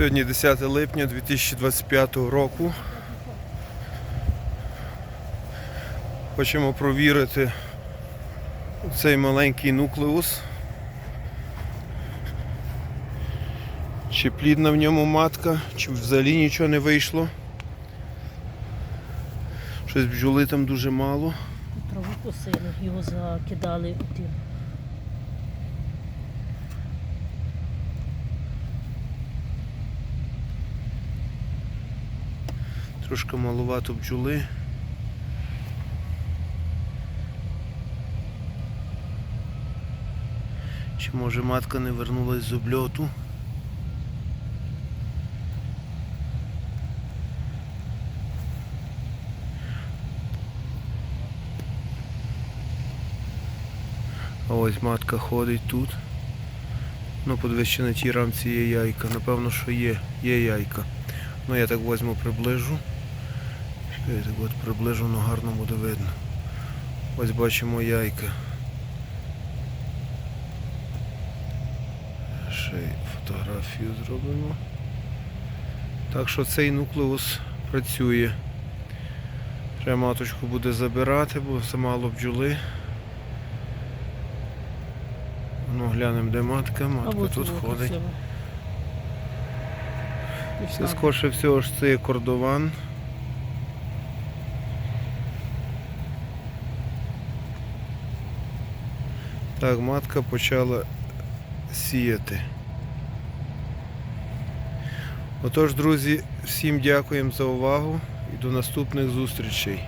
Сьогодні 10 липня 2025 року. Хочемо провірити цей маленький нуклеус. Чи плідна в ньому матка, чи взагалі нічого не вийшло. Щось бджоли там дуже мало. Траву косили, його закидали тим. Трошки маловато бджоли. Чи може матка не вернулась з обльоту? А ось матка ходить тут. Ну, подивись, на тій рамці є яйка. Напевно, що є, є яйка. Ну я так возьму приближу. Чекайте, от приближу, воно гарно буде видно. Ось бачимо яйка. Ще й фотографію зробимо. Так що цей нуклеус працює. Треба маточку буде забирати, бо замало бджоли. Ну, глянемо, де матка. Матка тут ходить. Це скорше всього ж це є кордован. Так, матка почала сіяти. Отож, друзі, всім дякуємо за увагу і до наступних зустрічей.